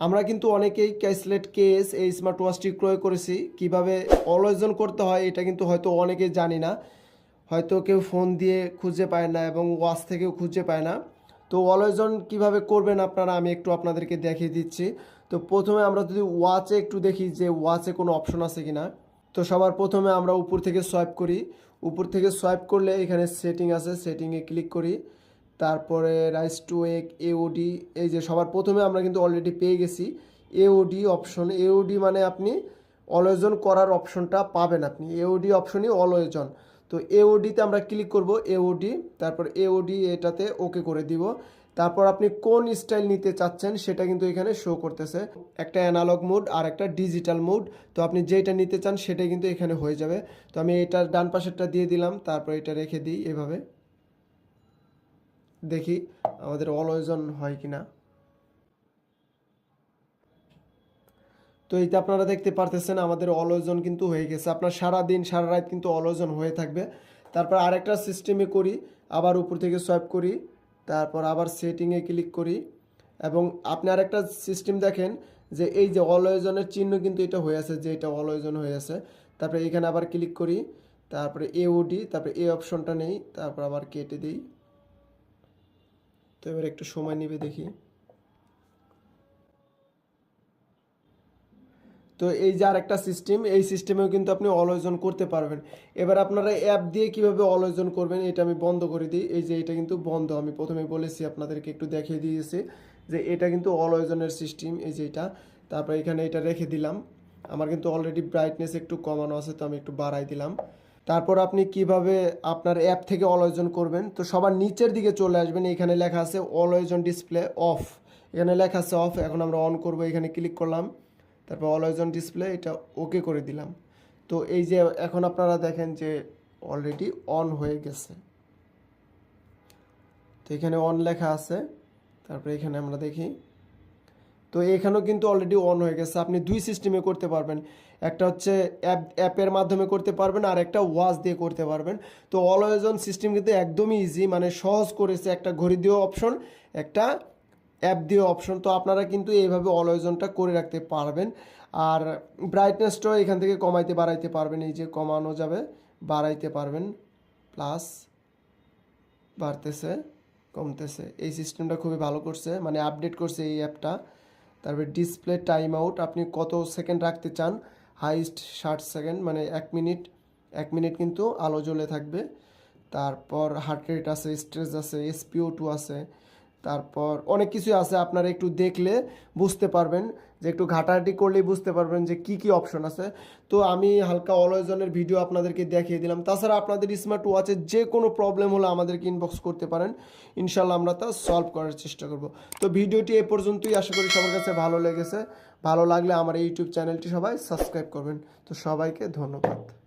আমরা কিন্তু অনেকেই ক্যাসলেট কেস, এই স্মার্ট ওয়াচটি ক্রয় করেছি। কীভাবে অলওয়েজন করতে হয়, এটা কিন্তু হয়তো অনেকেই জানি না। হয়তো কেউ ফোন দিয়ে খুঁজে পায় না এবং ওয়াচ থেকেও খুঁজে পায় না। তো অলওয়েজন কীভাবে করবেন আপনারা, আমি একটু আপনাদেরকে দেখিয়ে দিচ্ছি। তো প্রথমে আমরা যদি ওয়াচে একটু দেখি যে ওয়াচে কোনো অপশন আছে কিনা। তো সবার প্রথমে আমরা উপর থেকে সোয়াইপ করি। উপর থেকে সোয়াইপ করলে এখানে সেটিং আছে সেটিংয়ে ক্লিক করি। তারপরে রাইস টু এক এওডি এই যে সবার প্রথমে আমরা কিন্তু অলরেডি পেয়ে গেছি। এওডি অপশন এওডি মানে আপনি অলয়োজন করার অপশনটা পাবেন আপনি। এওডি অপশনই অলয়োজন তো এওডিতে আমরা ক্লিক করব এওডি তারপর এওডি এটাতে ওকে করে দিব। তারপর আপনি কোন স্টাইল নিতে চাচ্ছেন সেটা কিন্তু এখানে শো করতেছে। একটা অ্যানালগ মোড আর একটা ডিজিটাল মোড তো আপনি যেটা নিতে চান সেটাই কিন্তু এখানে হয়ে যাবে। তো আমি এটার ডান পাশেরটা দিয়ে দিলাম, তারপর এটা রেখে দিই এভাবে। দেখি আমাদের অলওয়েজন হয় কিনা। তো এইটা আপনারা দেখতে পারতেছেন, আমাদের অলওয়েজন কিন্তু হয়ে গেছে। আপনার সারা দিন সারা রাত কিন্তু অলওয়েজন হয়ে থাকবে। তারপর আরেকটা সিস্টেমে করি, আবার উপর থেকে সোয়াইপ করি, তারপর আবার সেটিংয়ে ক্লিক করি। এবং আপনি আরেকটা সিস্টেম দেখেন যে এই যে অলওয়েজনের চিহ্ন কিন্তু এটা হয়ে আছে, যে এটা অলওয়েজন হয়ে আছে। তারপরে এখানে আবার ক্লিক করি, তারপরে এওডি তারপরে এ অপশনটা নেই, তারপর আবার কেটে দিই। তো এবার একটু সময় নেবে দেখি। তো এই যে আরেকটা সিস্টেম এই সিস্টেমেও কিন্তু আপনি অলয়োজন করতে পারবেন। এবার আপনারা অ্যাপ দিয়ে কীভাবে অলয়োজন করবেন, এটা আমি বন্ধ করে দিই। এই যে এটা কিন্তু বন্ধ, আমি প্রথমে বলেছি, আপনাদেরকে একটু দেখিয়ে দিয়েছি যে এটা কিন্তু অলয়োজনের সিস্টেম এই যে এটা। তারপর এখানে এটা রেখে দিলাম। আমার কিন্তু অলরেডি ব্রাইটনেস একটু কমানো আছে, তো আমি একটু বাড়াই দিলাম। তারপর আপনি কীভাবে আপনার অ্যাপ থেকে অলয়োজন করবেন? তো সবার নিচের দিকে চলে আসবেন, এখানে লেখা আছে অলয়োজন ডিসপ্লে অফ এখানে লেখা আছে অফ এখন আমরা অন করব, এখানে ক্লিক করলাম, তারপর অলওয়েজন ডিসপ্লে এটা ওকে করে দিলাম। তো এই যে এখন আপনারা দেখেন যে অলরেডি অন হয়ে গেছে। তো এখানে অন লেখা আছে, তারপরে এখানে আমরা দেখি তো এখানেও কিন্তু অলরেডি অন হয়ে গেছে। আপনি দুই সিস্টেমে করতে পারবেন। একটা হচ্ছে অ্যাপ অ্যাপের মাধ্যমে করতে পারবেন আর একটা ওয়াচ দিয়ে করতে পারবেন। তো অলওয়েজন সিস্টেম কিন্তু একদমই ইজি মানে সহজ করেছে একটা ঘড়ি দিয়েও অপশন একটা অ্যাপ দিয়ে অপশন তো আপনারা কিন্তু এইভাবে অলওয়েজনটা করে রাখতে পারবেন। আর ব্রাইটনেসটাও এখান থেকে কমাইতে, বাড়াইতে পারবেন। এই যে কমানো যাবে, বাড়াইতে পারবেন। প্লাস বাড়তেছে, কমতেছে। এই সিস্টেমটা খুবই ভালো করছে মানে আপডেট করছে এই অ্যাপটা তারপরে ডিসপ্লে টাইম আউট আপনি কত সেকেন্ড রাখতে চান? হাইস্ট ষাট সেকেন্ড মানে এক মিনিট এক মিনিট কিন্তু আলো জ্বলে থাকবে। তারপর হার্ট রেট আছে স্ট্রেস আছে এসপিও টু আছে। তারপর অনেক কিছু আছে, আপনারা একটু দেখলে বুঝতে পারবেন যে একটু ঘাটাঘাটি করলেই বুঝতে পারবেন যে কি কি অপশন আছে। তো আমি হালকা অলওয়েজনের ভিডিও আপনাদেরকে দেখিয়ে দিলাম। তাছাড়া আপনাদের স্মার্ট ওয়াচের যে কোনো প্রবলেম হলে আমাদেরকে ইনবক্স করতে পারেন। ইনশাল্লাহ আমরা তা সলভ করার চেষ্টা করব। তো ভিডিওটি এ পর্যন্তই, আশা করি সবার কাছে ভালো লেগেছে। ভালো লাগলে আমার ইউটিউব চ্যানেলটি সবাই সাবস্ক্রাইব করবেন। তো সবাইকে ধন্যবাদ।